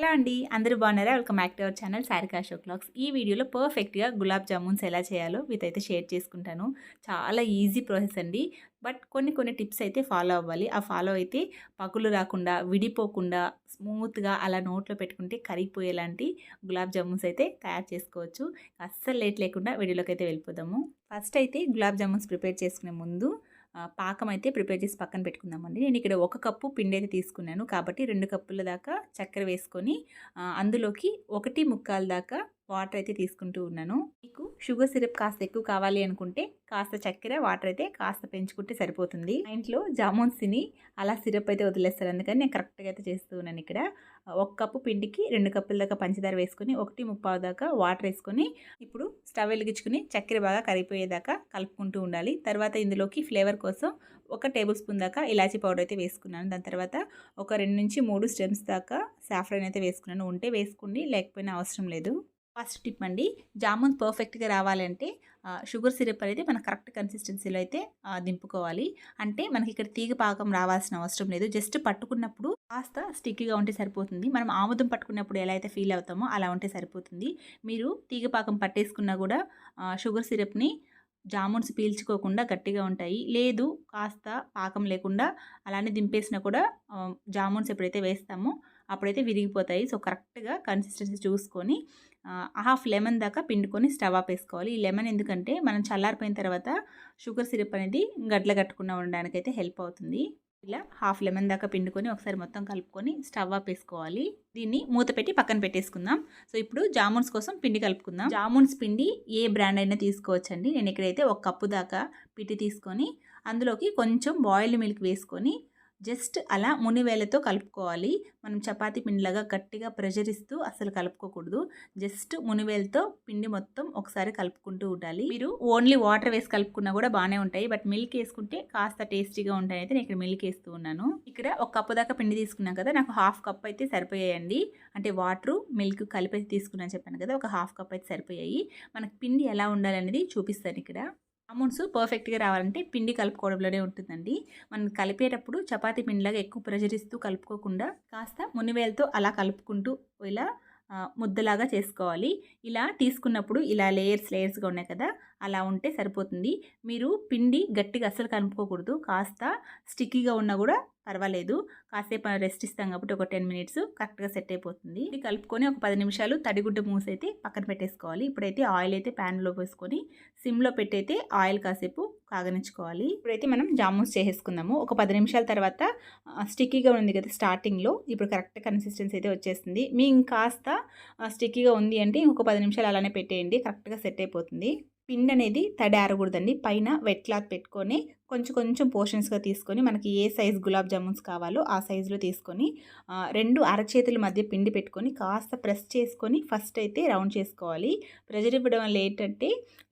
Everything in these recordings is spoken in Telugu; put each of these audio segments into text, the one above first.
హలో అండి? అందరూ బాగున్నారా? Welcome back to our channel Sarika show clocks. ఈ వీడియోలో పర్ఫెక్ట్గా గులాబ్ జామున్స్ ఎలా చేయాలో మీతో షేర్ చేసుకుంటాను. చాలా ఈజీ ప్రాసెస్ అండి. బట్ కొన్ని కొన్ని టిప్స్ అయితే ఫాలో అవ్వాలి. ఆ ఫాలో అయితే పగులు రాకుండా విడిపోకుండా స్మూత్గా అలా నోట్లో పెట్టుకుంటే కరిగిపోయేలాంటి గులాబ్ జామున్స్ అయితే తయారు చేసుకోవచ్చు. అస్సలు లేట్ లేకుండా వీడియోలోకి అయితే వెళ్ళిపోదాము. ఫస్ట్ అయితే గులాబ్ జామున్స్ ప్రిపేర్ చేసుకునే ముందు పాకం అయితే ప్రిపేర్ చేసి పక్కన పెట్టుకుందామండి. నేను ఇక్కడ ఒక కప్పు పిండి అయితే తీసుకున్నాను. కాబట్టి రెండు కప్పుల దాకా చక్కెర వేసుకొని అందులోకి ఒకటి ముక్కాల దాకా వాటర్ అయితే తీసుకుంటూ ఉన్నాను. మీకు షుగర్ సిరప్ కాస్త ఎక్కువ కావాలి అనుకుంటే కాస్త చక్కెర వాటర్ అయితే కాస్త పెంచుకుంటే సరిపోతుంది. మా ఇంట్లో జామున్స్ తిని అలా సిరప్ అయితే వదిలేస్తారు. అందుకని నేను కరెక్ట్గా అయితే చేస్తూ ఉన్నాను ఇక్కడ. ఒక కప్పు పిండికి రెండు కప్పుల దాకా పంచదార వేసుకొని ఒకటి ముప్పావు దాకా వాటర్ వేసుకొని ఇప్పుడు స్టవ్ వెలిగించుకుని చక్కెర బాగా కరిగిపోయేదాకా కలుపుకుంటూ ఉండాలి. తర్వాత ఇందులోకి ఫ్లేవర్ కోసం ఒక టేబుల్ స్పూన్ దాకా ఇలాచీ పౌడర్ అయితే వేసుకున్నాను. దాని తర్వాత ఒక రెండు నుంచి మూడు స్టెమ్స్ దాకా సాఫ్రైన్ అయితే వేసుకున్నాను. ఉంటే వేసుకుని లేకపోయినా అవసరం లేదు. ఫస్ట్ టిప్ అండి జామున్ పర్ఫెక్ట్గా రావాలంటే షుగర్ సిరప్ అనేది మన కరెక్ట్ కన్సిస్టెన్సీలో అయితే దింపుకోవాలి. అంటే మనకి ఇక్కడ తీగ పాకం రావాల్సిన అవసరం లేదు. జస్ట్ పట్టుకున్నప్పుడు కాస్త స్టిక్కీగా ఉంటే సరిపోతుంది. మనం ఆముదం పట్టుకున్నప్పుడు ఎలా అయితే ఫీల్ అవుతామో అలా ఉంటే సరిపోతుంది. మీరు తీగ పాకం పట్టేసుకున్నా కూడా షుగర్ సిరప్ని జామున్స్ పీల్చుకోకుండా గట్టిగా ఉంటాయి. లేదు కాస్త పాకం లేకుండా అలానే దింపేసినా కూడా జామున్స్ ఎప్పుడైతే వేస్తామో అప్పుడైతే విరిగిపోతాయి. సో కరెక్ట్గా కన్సిస్టెన్సీ చూసుకొని హాఫ్ లెమన్ దాకా పిండుకొని స్టవ్ ఆపేసుకోవాలి ఈ లెమన్ ఎందుకంటే మనం చల్లారిపోయిన తర్వాత షుగర్ సిరప్ అనేది గడ్ల కట్టకుండా ఉండడానికి అయితే హెల్ప్ అవుతుంది. ఇలా హాఫ్ లెమన్ దాకా పిండుకొని ఒకసారి మొత్తం కలుపుకొని స్టవ్ ఆపేసుకోవాలి దీన్ని మూత పెట్టి పక్కన పెట్టేసుకుందాం. సో ఇప్పుడు జామున్స్ కోసం పిండి కలుపుకుందాం. జామున్స్ పిండి ఏ బ్రాండ్ అయినా తీసుకోవచ్చండి. నేను ఇక్కడైతే ఒక కప్పు దాకా పిండి తీసుకొని అందులోకి కొంచెం బాయిల్డ్ మిల్క్ వేసుకొని జస్ట్ అలా మునివేలతో కలుపుకోవాలి. మనం చపాతీ పిండిలాగా గట్టిగా ప్రెషర్ ఇస్తూ అసలు కలుపుకోకూడదు. జస్ట్ మునివేలతో పిండి మొత్తం ఒకసారి కలుపుకుంటూ ఉండాలి. మీరు ఓన్లీ వాటర్ వేసి కలుపుకున్నా కూడా బాగానే ఉంటాయి. బట్ మిల్క్ వేసుకుంటే కాస్త టేస్టీగా ఉంటాయి అయితే నేను ఇక్కడ మిల్క్ వేస్తూ ఉన్నాను. ఇక్కడ ఒక కప్పు దాకా పిండి తీసుకున్నాం కదా నాకు హాఫ్ కప్ అయితే సరిపోయాయండి. అంటే వాటరు మిల్క్ కలిపి తీసుకున్నాను చెప్పాను కదా ఒక హాఫ్ కప్ అయితే సరిపోయాయి. మనకు పిండి ఎలా ఉండాలనేది చూపిస్తాను ఇక్కడ. అమౌంట్స్ పర్ఫెక్ట్గా రావాలంటే పిండి కలుపుకోవడంలోనే ఉంటుందండి. మనం కలిపేటప్పుడు చపాతీ పిండిలాగా ఎక్కువ ప్రెషర్ ఇస్తూ కలుపుకోకుండా కాస్త మునివేలతో అలా కలుపుకుంటూ ఇలా ముద్దలాగా చేసుకోవాలి. ఇలా తీసుకున్నప్పుడు ఇలా లేయర్స్ లేయర్స్గా ఉన్నాయి కదా అలా ఉంటే సరిపోతుంది. మీరు పిండి గట్టిగా అస్సలు కలుపుకోకూడదు. కాస్త స్టిక్కీగా ఉన్నా కూడా పర్వాలేదు. కాసేపు రెస్ట్ ఇస్తాం కాబట్టి ఒక టెన్ మినిట్స్ కరెక్ట్గా సెట్ అయిపోతుంది. ఇది కలుపుకొని ఒక పది నిమిషాలు తడిగుడ్డ మూసి అయితే పక్కన పెట్టేసుకోవాలి. ఇప్పుడైతే ఆయిల్ అయితే ప్యాన్లో పోసుకొని సిమ్లో పెట్టయితే ఆయిల్ కాసేపు కాగనించుకోవాలి ఇప్పుడైతే మనం జామూన్స్ చేసేసుకుందాము. ఒక పది నిమిషాల తర్వాత స్టిక్కీగా ఉంది కదా స్టార్టింగ్లో ఇప్పుడు కరెక్ట్ కన్సిస్టెన్సీ అయితే వచ్చేస్తుంది మీ ఇంకాస్త స్టిక్కీగా ఉంది అంటే ఇంకొక పది నిమిషాలు అలానే పెట్టేయండి. కరెక్ట్గా సెట్ అయిపోతుంది. పిండి అనేది తడి ఆరకూడదండి పైన వెట్ క్లాత్ పెట్టుకొని కొంచెం కొంచెం పోర్షన్స్గా తీసుకొని మనకి ఏ సైజ్ గులాబ్ జామున్స్ కావాలో ఆ సైజులో తీసుకొని రెండు అరచేతుల మధ్య పిండి పెట్టుకొని కాస్త ప్రెస్ చేసుకొని ఫస్ట్ అయితే రౌండ్ చేసుకోవాలి. ప్రెజర్ ఇవ్వడం వల్ల ఏంటంటే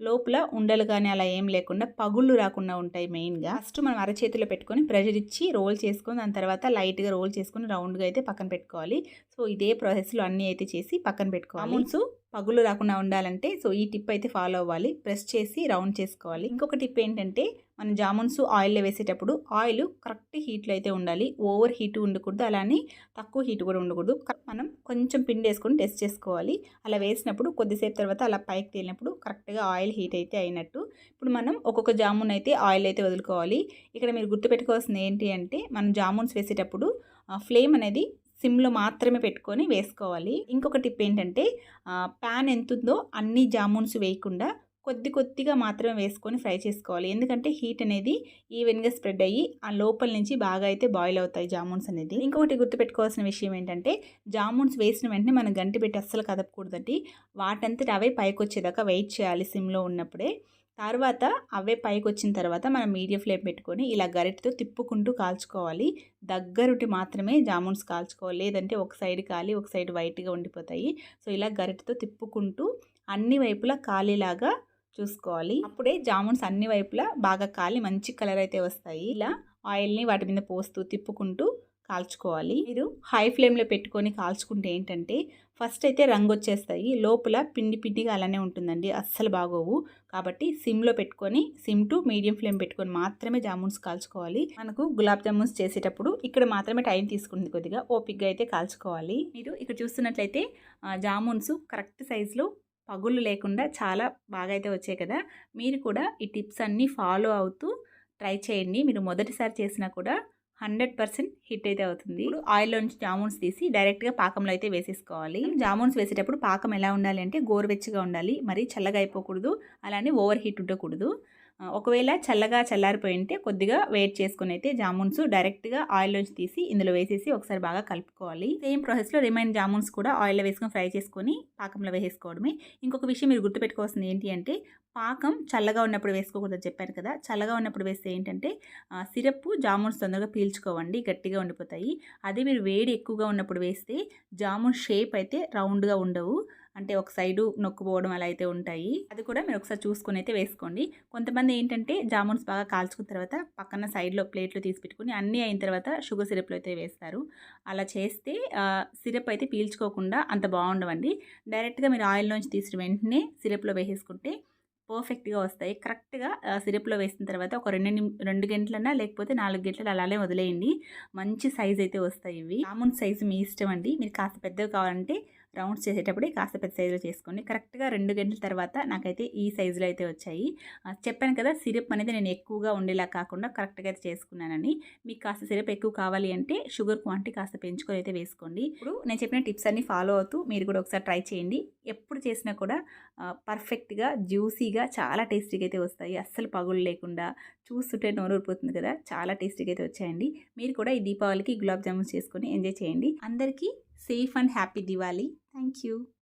లోపల ఉండలు కానీ అలా ఏం లేకుండా పగుళ్ళు రాకుండా ఉంటాయి మెయిన్గా. ఫస్ట్ మనం అరచేతిలో పెట్టుకొని ప్రెజర్ ఇచ్చి రోల్ చేసుకొని దాని తర్వాత లైట్గా రోల్ చేసుకొని రౌండ్గా అయితే పక్కన పెట్టుకోవాలి. సో ఇదే ప్రాసెస్లో అన్నీ అయితే చేసి పక్కన పెట్టుకోవాలి. అమౌంట్స్ పగులు రాకుండా ఉండాలంటే సో ఈ టిప్ అయితే ఫాలో అవ్వాలి. ప్రెస్ చేసి రౌండ్ చేసుకోవాలి. ఇంకొక టిప్ ఏంటంటే మనం జామున్స్ ఆయిల్లో వేసేటప్పుడు ఆయిల్ కరెక్ట్ హీట్లో అయితే ఉండాలి. ఓవర్ హీట్ ఉండకూడదు. అలానే తక్కువ హీట్ కూడా ఉండకూడదు. మనం కొంచెం పిండి వేసుకొని టెస్ట్ చేసుకోవాలి. అలా వేసినప్పుడు కొద్దిసేపు తర్వాత అలా పైకి తేలినప్పుడు కరెక్ట్గా ఆయిల్ హీట్ అయితే అయినట్టు. ఇప్పుడు మనం ఒక్కొక్క జామున్ అయితే ఆయిల్ అయితే వదులుకోవాలి. ఇక్కడ మీరు గుర్తుపెట్టుకోవాల్సింది ఏంటి అంటే మనం జామున్స్ వేసేటప్పుడు ఫ్లేమ్ అనేది సిమ్లో మాత్రమే పెట్టుకొని వేసుకోవాలి. ఇంకొక టిప్ ఏంటంటే ప్యాన్ ఎంత ఉందో అన్ని జామున్స్ వేయకుండా కొద్ది కొద్దిగా మాత్రమే వేసుకొని ఫ్రై చేసుకోవాలి. ఎందుకంటే హీట్ అనేది ఈవెన్గా స్ప్రెడ్ అయ్యి ఆ లోపల నుంచి బాగా అయితే బాయిల్ అవుతాయి జామున్స్ అనేది. ఇంకొకటి గుర్తుపెట్టుకోవాల్సిన విషయం ఏంటంటే జామున్స్ వేసిన వెంటనే మనం గంటి పెట్టి అస్సలు కదపకూడదండి. వాటంతట అవే పైకి వచ్చేదాకా వెయిట్ చేయాలి సిమ్లో ఉన్నప్పుడే. తర్వాత అవే పైకి వచ్చిన తర్వాత మనం మీడియం ఫ్లేమ్ పెట్టుకొని ఇలా గరిటతో తిప్పుకుంటూ కాల్చుకోవాలి. దగ్గరుండి మాత్రమే జామున్స్ కాల్చుకోవాలి. లేదంటే ఒక సైడ్ కాలి ఒక సైడ్ వైట్గా ఉండిపోతాయి. సో ఇలా గరిటతో తిప్పుకుంటూ అన్ని వైపులా కాలిలాగా చూసుకోవాలి. అప్పుడే జామున్స్ అన్ని వైపులా బాగా కాలి మంచి కలర్ అయితే వస్తాయి. ఇలా ఆయిల్ని వాటి మీద పోస్తూ తిప్పుకుంటూ కాల్చుకోవాలి. మీరు హై ఫ్లేమ్లో పెట్టుకొని కాల్చుకుంటే ఏంటంటే ఫస్ట్ అయితే రంగు వచ్చేస్తాయి లోపల పిండి పిండిగా అలానే ఉంటుందండి. అస్సలు బాగోవు. కాబట్టి సిమ్లో పెట్టుకొని సిమ్ టు మీడియం ఫ్లేమ్ పెట్టుకొని మాత్రమే జామున్స్ కాల్చుకోవాలి. మనకు గులాబ్ జామున్స్ చేసేటప్పుడు ఇక్కడ మాత్రమే టైం తీసుకుంది కొద్దిగా. ఓపిక్గా అయితే కాల్చుకోవాలి. మీరు ఇక్కడ చూస్తున్నట్లయితే జామున్స్ కరెక్ట్ సైజులో పగుళ్ళు లేకుండా చాలా బాగా అయితే వచ్చాయి కదా. మీరు కూడా ఈ టిప్స్ అన్నీ ఫాలో అవుతూ ట్రై చేయండి. మీరు మొదటిసారి చేసినా కూడా హండ్రెడ్ పర్సెంట్ హిట్ అయితే అవుతుంది. ఇప్పుడు ఆయిల్లో నుంచి జామున్స్ తీసి డైరెక్ట్గా పాకంలో అయితే వేసేసుకోవాలి. జామున్స్ వేసేటప్పుడు పాకం ఎలా ఉండాలి అంటే గోరువెచ్చగా ఉండాలి. మరి చల్లగా అయిపోకూడదు. అలానే ఓవర్ హీట్ ఉండకూడదు. ఒకవేళ చల్లగా చల్లారిపోయి ఉంటే కొద్దిగా వేట్ చేసుకుని అయితే జామున్స్ డైరెక్ట్గా ఆయిల్లోంచి తీసి ఇందులో వేసేసి ఒకసారి బాగా కలుపుకోవాలి. సేమ్ ప్రాసెస్లో రిమైన్ జామున్స్ కూడా ఆయిల్లో వేసుకొని ఫ్రై చేసుకొని పాకంలో వేసేసుకోవడమే. ఇంకొక విషయం మీరు గుర్తుపెట్టుకోవాల్సింది ఏంటి అంటే పాకం చల్లగా ఉన్నప్పుడు వేసుకోకూడదు చెప్పాను కదా! చల్లగా ఉన్నప్పుడు వేస్తే ఏంటంటే సిరప్ జామున్స్ తొందరగా పీల్చుకోవండి గట్టిగా ఉండిపోతాయి. అదే మీరు వేడి ఎక్కువగా ఉన్నప్పుడు వేస్తే జామున్ షేప్ అయితే రౌండ్గా ఉండవు. అంటే ఒక సైడు నొక్కుపోవడం అలా అయితే ఉంటాయి. అది కూడా మీరు ఒకసారి చూసుకొని అయితే వేసుకోండి. కొంతమంది ఏంటంటే జామున్స్ బాగా కాల్చుకున్న తర్వాత పక్కన సైడ్లో ప్లేట్లో తీసి పెట్టుకుని అన్నీ అయిన తర్వాత షుగర్ సిరప్లో అయితే వేస్తారు. అలా చేస్తే సిరప్ అయితే పీల్చుకోకుండా అంత బాగుండవండి. డైరెక్ట్గా మీరు ఆయిల్లోంచి తీసిన వెంటనే సిరప్లో వేసేసుకుంటే పర్ఫెక్ట్గా వస్తాయి. కరెక్ట్గా సిరప్లో వేసిన తర్వాత ఒక రెండు రెండు గంటలన్నా లేకపోతే నాలుగు గంటలు అలానే వదిలేయండి. మంచి సైజ్ అయితే వస్తాయి ఇవి. జామున్ సైజు మీ ఇష్టం అండి. మీరు కాస్త పెద్దవి కావాలంటే రౌండ్స్ చేసేటప్పుడే కాస్త పెద్ద సైజులో చేసుకోండి. కరెక్ట్గా రెండు గంటల తర్వాత నాకైతే ఈ సైజులో అయితే వచ్చాయి. చెప్పాను కదా సిరప్ అనేది నేను ఎక్కువగా ఉండేలా కాకుండా కరెక్ట్గా అయితే చేసుకున్నానని. మీకు కాస్త సిరప్ ఎక్కువ కావాలి అంటే షుగర్ క్వాంటిటీ కాస్త పెంచుకొని అయితే వేసుకోండి. ఇప్పుడు నేను చెప్పిన టిప్స్ అన్ని ఫాలో అవుతూ మీరు కూడా ఒకసారి ట్రై చేయండి. ఎప్పుడు చేసినా కూడా పర్ఫెక్ట్గా జ్యూసీగా చాలా టేస్టీగా అయితే వస్తాయి. అస్సలు పగులు లేకుండా చూస్తుంటే నోరు ఊరిపోతుంది కదా చాలా టేస్టీగా అయితే వచ్చాయండి. మీరు కూడా ఈ దీపావళికి గులాబ్ జామున్ చేసుకొని ఎంజాయ్ చేయండి. అందరికీ Safe and happy Diwali. Thank you.